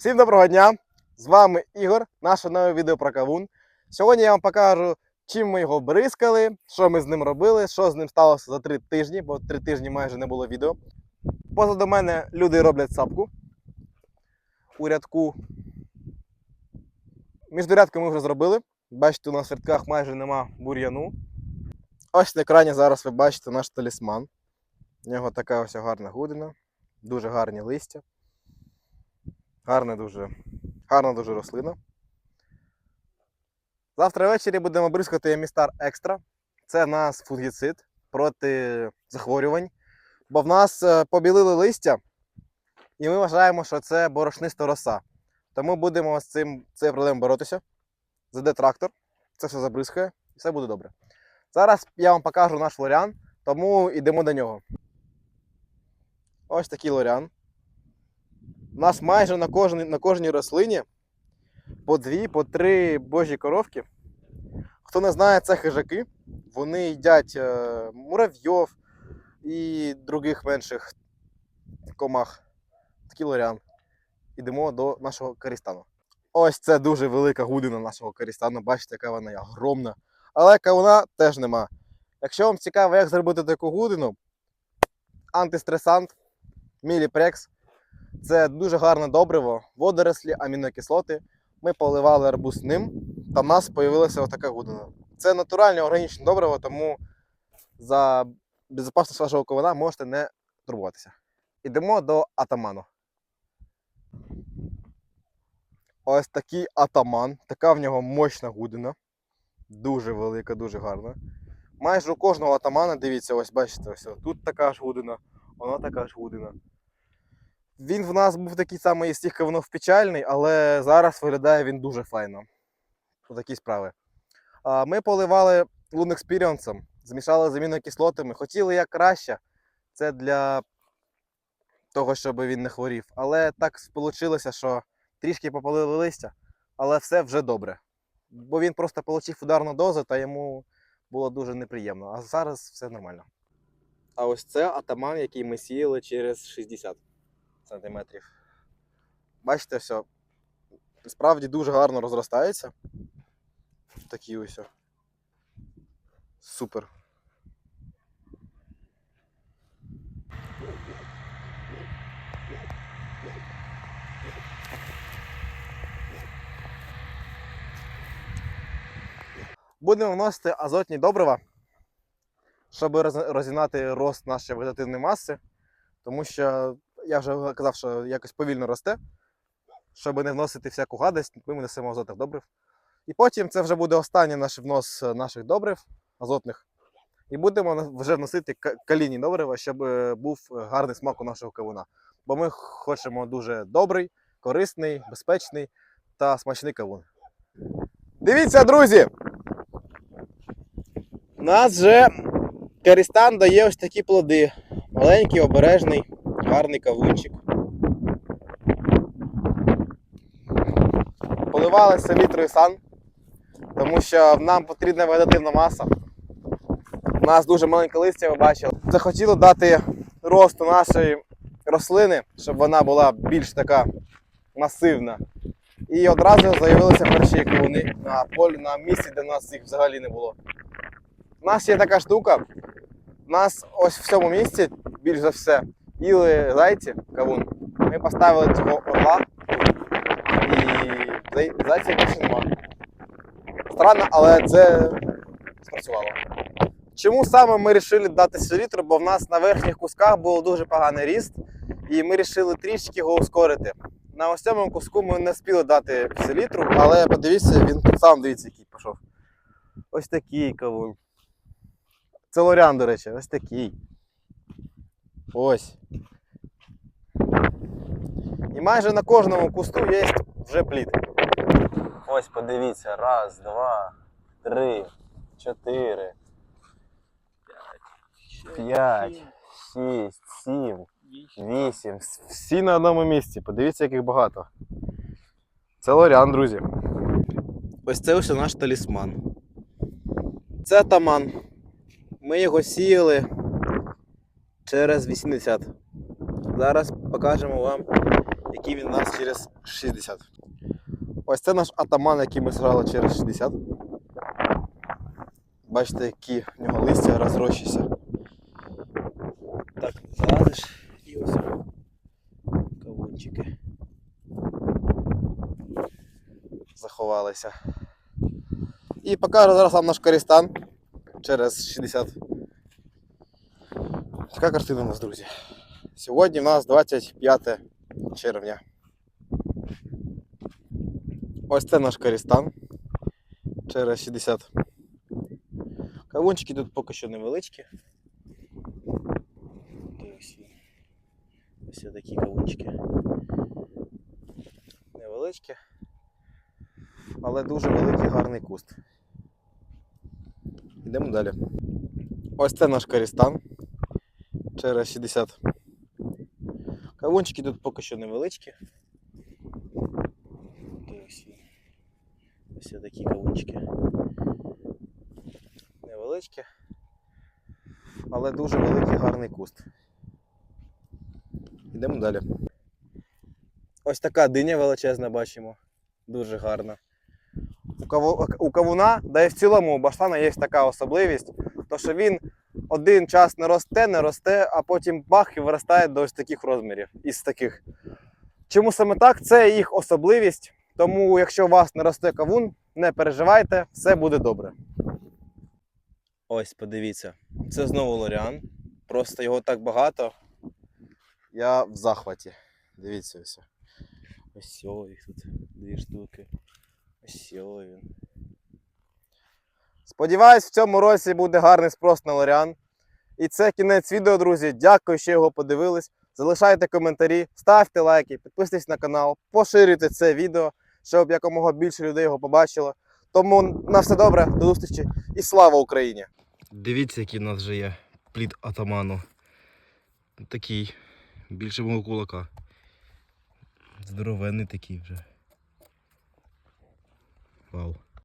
Всім доброго дня! З вами Ігор, наше нове відео про кавун. Сьогодні я вам покажу, чим ми його бризкали, що ми з ним робили, що з ним сталося за три тижні, бо три тижні майже не було відео. Позаду мене люди роблять сапку у рядку. Між рядками ми вже зробили. Бачите, у нас в рядках майже нема бур'яну. Ось на екрані зараз ви бачите наш талісман. У нього така ось гарна гудина, дуже гарні листя. Гарна дуже, гарна дуже рослина. Завтра ввечері будемо бризкати Емістар Екстра. Це нас фунгіцид проти захворювань. Бо в нас е, побілили листя, і ми вважаємо, що це борошниста роса. Тому будемо з цим цією проблемою боротися. Заде трактор, це все забризкає, і все буде добре. Зараз я вам покажу наш лорян, тому йдемо до нього. Ось такий лорян. У нас майже на кожній, на кожній рослині по дві, по три божі коровки. Хто не знає, це хижаки. Вони їдять е, муравйов і других менших комах. Такий лорян. Ідемо до нашого карістану. Ось це дуже велика гудина нашого карістану. Бачите, яка вона огромна. Але кавуна теж нема. Якщо вам цікаво, як зробити таку гудину, антистресант, міліпрекс. Це дуже гарне добриво, водорослі, амінокислоти. Ми поливали арбуз ним, та в нас з'явилася отака гудина. Це натуральне органічне добриво, тому за безпечність вашого ковина можете не турбуватися. Ідемо до атаману. Ось такий атаман, така в нього мощна гудина. Дуже велика, дуже гарна. Майже у кожного атамана, дивіться, ось бачите, ось тут така ж гудина, вона така ж гудина. Він в нас був такий самий із тих ковнов печальний, але зараз виглядає він дуже файно. Отакі справи. Ми поливали Лун експіріонсом, змішали з амінокислотами. Хотіли як краще. Це для того, щоб він не хворів. Але так вийшло, що трішки попалили листя, але все вже добре. Бо він просто отримав ударну дозу, та йому було дуже неприємно. А зараз все нормально. А ось це атаман, який ми сіяли через 60 сантиметрів. Бачите, все. Справді дуже гарно розростається. Такі ось. Супер. Будемо вносити азотні добрива, щоб роз- розігнати рост нашої вегетативної маси, тому що я вже казав, що якось повільно росте. Щоб не вносити всяку гадость, ми внесемо азотних добрив. І потім це вже буде останній наш внос е, наших добрив азотних. І будемо вже вносити ка- калійні добрива, щоб е, був гарний смак у нашого кавуна. Бо ми хочемо дуже добрий, корисний, безпечний та смачний кавун. Дивіться, друзі! У нас вже Карістан дає ось такі плоди. Маленький, обережний, гарний кавунчик. Поливали селітрою сан, тому що нам потрібна вегетативна маса. У нас дуже маленьке листя, ви бачили. Захотіло дати росту нашої рослини, щоб вона була більш така масивна. І одразу з'явилися перші кавуни на полі, на місці, де в нас їх взагалі не було. У нас є така штука. У нас ось в цьому місці, більш за все, їли зайці кавун. Ми поставили цього орла і зай- зайця більше нема. Странно, але це спрацювало. Чому саме ми вирішили дати селітру? Бо в нас на верхніх кусках був дуже поганий ріст, і ми вирішили трішки його ускорити. На ось цьому куску ми не спіли дати селітру, але подивіться, він сам дивіться, який пішов. Ось такий кавун. Це лорян, до речі, ось такий. Ось. І майже на кожному кусту є вже плід. Ось подивіться. Раз, два, три, чотири, п'ять, шість, сім, вісім. Всі на одному місці. Подивіться, яких багато. Це лорян, друзі. Ось це ось наш талісман. Це атаман. Ми його сіяли через 80. Зараз покажемо вам, який він у нас через 60. Ось це наш атаман, який ми сажали через 60. Бачите, які в нього листя розрощуються. Так, залазиш і ось кавунчики. Заховалися. І покажу зараз вам наш Корістан через 60. Така картина у нас, друзі. Сьогодні в нас 25 червня. Ось це наш Корістан через 60. Кавунчики тут поки що невеличкі. Ось такі кавунчики. Невеличкі. Але дуже великий гарний куст. Йдемо далі. Ось це наш Корістан через 60. Кавунчики тут поки що невеличкі. Ось. Ось такі кавунчики. Невеличкі. Але дуже великий гарний куст. Йдемо далі. Ось така диня величезна бачимо. Дуже гарна. У кавуна, да і в цілому у баштана є така особливість, то що він один час не росте, не росте, а потім бах і виростає до ось таких розмірів. Із таких. Чому саме так? Це їх особливість. Тому, якщо у вас не росте кавун, не переживайте, все буде добре. Ось, подивіться, це знову лоріан. Просто його так багато. Я в захваті. Дивіться ось. Ось о, їх тут дві штуки. Ось о він. Сподіваюсь, в цьому році буде гарний спрос на лоріан. І це кінець відео, друзі. Дякую, що його подивились. Залишайте коментарі, ставте лайки, підписуйтесь на канал, поширюйте це відео, щоб якомога більше людей його побачило. Тому на все добре, до зустрічі і слава Україні! Дивіться, який у нас вже є плід атаману. Такий, більше мого кулака. Здоровенний такий вже. Вау.